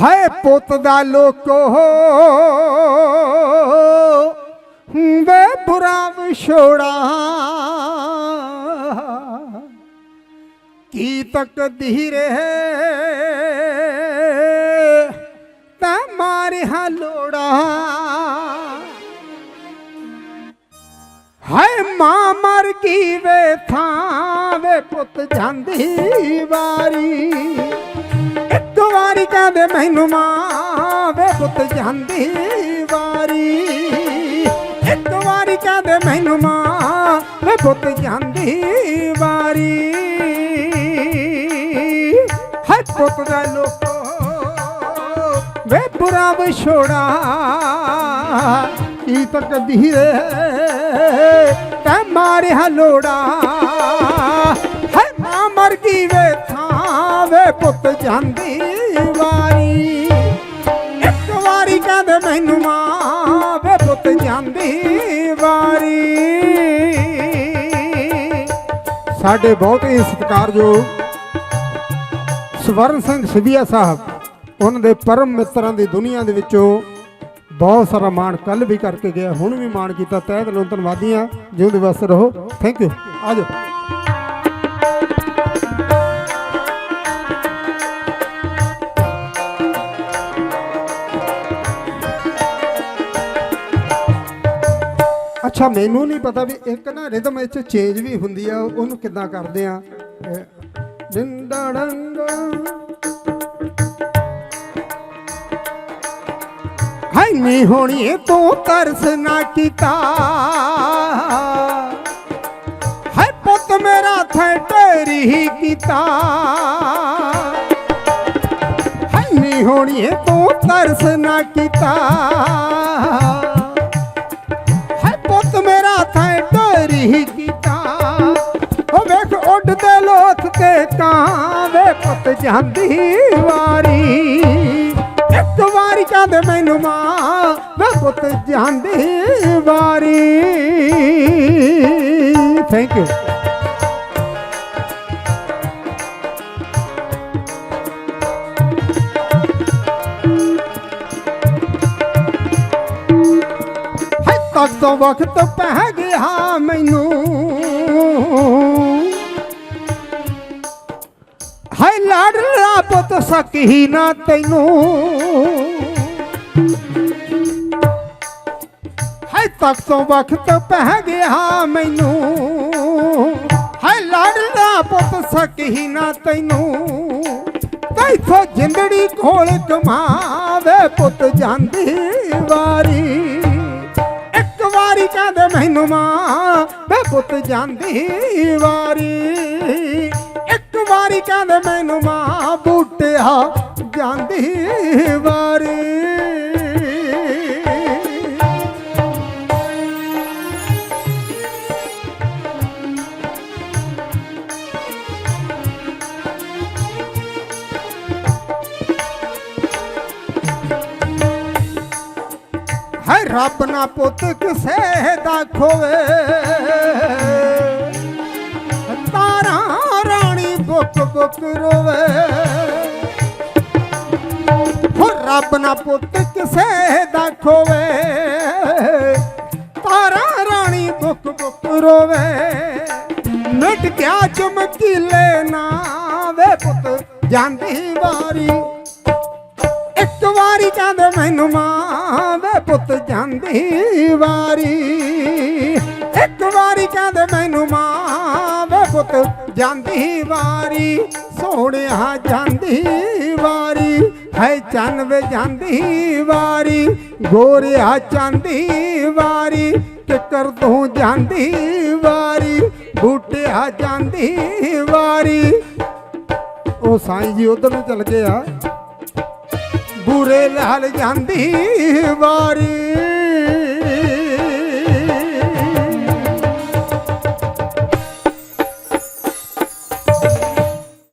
ਹਾਏ ਪੁੱਤ ਦਾ ਲੋਕੋ, ਵੇ ਬੁਰਾ ਵਿਛੋੜਾ। ਕੀ ਤਕਦੀਰ ਹੈ ਤਾ ਮਾਰਿਆ ਲੋੜਾ। ਹਾਏ ਮਾਂ ਮਰ ਗਈ ਵੇ ਥਾਂ ਵੇ ਪੁੱਤ ਜਾਂਦੀ ਵਾਰੀ। ਵਾਰੀ ਕਹਿੰਦੇ ਮੈਨੂੰ ਮਾਂ ਵੇ ਪੁੱਤ ਜਾਂਦੀ ਵਾਰੀ। ਇੱਕ ਵਾਰੀ ਕਹਿੰਦੇ ਮੈਨੂੰ ਮਾਂ ਵੇ ਪੁੱਤ ਜਾਂਦੀ ਵਾਰੀ। ਹੈ ਪੁੱਤ ਦਾ ਲੋਕੋ, ਵੇ ਬੁਰਾ ਵਿਛੋੜਾ, ਕੀ ਤਕਦੀਰ ਤੈ ਮਾਰਿਆ ਲੋੜਾ। ਹੈ ਮਾਂ ਮਰ ਗਈ ਵੇ ਥਾਂ ਵੇ ਪੁੱਤ ਜਾਂਦੀ ਵਾਰੀ ਮੈਨੂੰ ਮਾਂ ਵੇ ਪੁੱਤ ਜਾਂਦੀ ਵਾਰੀ। ਸਾਡੇ ਬਹੁਤ ਹੀ ਸਤਿਕਾਰਯੋਗ ਸਵਰਨ ਸਿੰਘ ਸਿਵਿਆ ਸਾਹਿਬ, ਉਹਨਾਂ ਦੇ ਪਰਮ ਮਿੱਤਰਾਂ ਦੀ ਦੁਨੀਆ ਦੇ ਵਿੱਚੋਂ ਬਹੁਤ ਸਾਰਾ ਮਾਣ ਕੱਲ ਵੀ ਕਰਕੇ ਗਿਆ, ਹੁਣ ਵੀ ਮਾਣ ਕੀਤਾ, ਤਹਿ ਦਿਲੋਂ ਧੰਨਵਾਦੀ ਹਾਂ। ਜਿਉਂਦੇ ਵਸਦੇ ਰਹੋ। ਥੈਂਕ ਯੂ ਆਜੋ ਅੱਛਾ, ਮੈਨੂੰ ਨਹੀਂ ਪਤਾ ਵੀ ਇੱਕ ਨਾ ਰਿਦਮ ਵਿੱਚ ਚੇਂਜ ਵੀ ਹੁੰਦੀ ਆ, ਉਹਨੂੰ ਕਿੱਦਾਂ ਕਰਦੇ ਆ? ਡਿੰਡਾ ਹਾਈ ਨੀ ਹੋਣੀ ਤੂੰ ਤਰਸ ਨਾ ਕੀਤਾ। ਹਾਏ, ਪੁੱਤ ਮੇਰਾ ਥੈ ਢੇਰੀ ਹੀ ਕੀਤਾ। ਹਾਈ ਨੀ ਹੋਣੀ ਤੂੰ ਤਰਸ ਨਾ ਕੀਤਾ। ਪੁੱਤ ਜਾਂਦੀ ਵਾਰੀ। ਇੱਕ ਵਾਰੀ ਕਹਿੰਦੇ ਮੈਨੂੰ ਮਾਂ, ਵੇ ਪੁੱਤ ਜਾਂਦੀ ਵਾਰੀ। ਥੈਂਕ ਯੂ ਹੈ ਤੱਕ ਤੋਂ ਵਕਤ ਪੈ ਗਿਆ ਮੈਨੂੰ। ਲਾਡਲਾ ਪੁੱਤ ਸਕੀ ਨਾ ਤੈਨੂੰ। ਹਾਏ, ਤੱਕ ਤੋਂ ਵਕਤ ਪੈ ਗਿਆ ਮੈਨੂੰ। ਹਾਏ ਲਾਡਲਾ ਪੁੱਤ ਸਕੀ ਨਾ ਤੈਨੂੰ। ਤੈਥੋਂ ਜਿੰਦੜੀ ਖੋਲ ਕਮਾਵੇ ਪੁੱਤ ਜਾਂਦੀ ਵਾਰੀ। ਇੱਕ ਵਾਰੀ ਕਹਿੰਦੇ ਮੈਨੂੰ ਮਾਂ ਵੇ ਪੁੱਤ ਜਾਂਦੀ ਵਾਰੀ। ਵਾਰੀ ਕਹਿੰਦੇ ਮੈਨੂੰ ਮਾਂ ਬੂਟਿਆ ਜਾਂਦੀ ਵਾਰੀ। ਹੈ ਰੱਬ ਨਾ ਪੁੱਤ ਕਿਸੇ ਦਾ ਖੋਵੇ। ਰਾਣੀ ਬੁੱਕ ਬੁੱਕ ਰੋਵੇ। ਹੋ ਰੱਬ ਨਾ ਪੁੱਤ ਕਿਸੇ ਦਾ ਖੋਵੇ। ਤਾਰਾ ਰਾਣੀ ਬੁੱਕ ਬੁੱਕ ਰੋਵੇ। ਮਿਟ ਗਿਆ ਚਮਕੀਲੇ ਨਾ ਵੇ ਪੁੱਤ, ਜਾਂਦੀ ਵਾਰੀ। ਇੱਕ ਵਾਰੀ ਕਹਿੰਦੇ ਮੈਨੂੰ ਮਾਂ ਵੇ ਪੁੱਤ, ਜਾਂਦੀ ਵਾਰੀ। ਇੱਕ ਵਾਰੀ ਕਹਿੰਦੇ ਮੈਨੂੰ ਜਾਂਦੀ ਵਾਰੀ, ਸੋਹਣਿਆ ਜਾਂਦੀ ਵਾਰੀ, ਹੈ ਚੰਨ ਵੇ ਜਾਂਦੀ ਵਾਰੀ, ਗੋਰਿਆ ਜਾਂਦੀ ਵਾਰੀ, ਕਿਕਰ ਤੂੰ ਜਾਂਦੀ ਵਾਰੀ, ਬੂਟਿਆ ਜਾਂਦੀ ਵਾਰੀ। ਉਹ ਸਾਈਂ ਜੀ ਉਧਰ ਨੂੰ ਚਲ ਗਏ ਆ। ਬੁਰੇ ਲਾਲ ਜਾਂਦੀ ਵਾਰੀ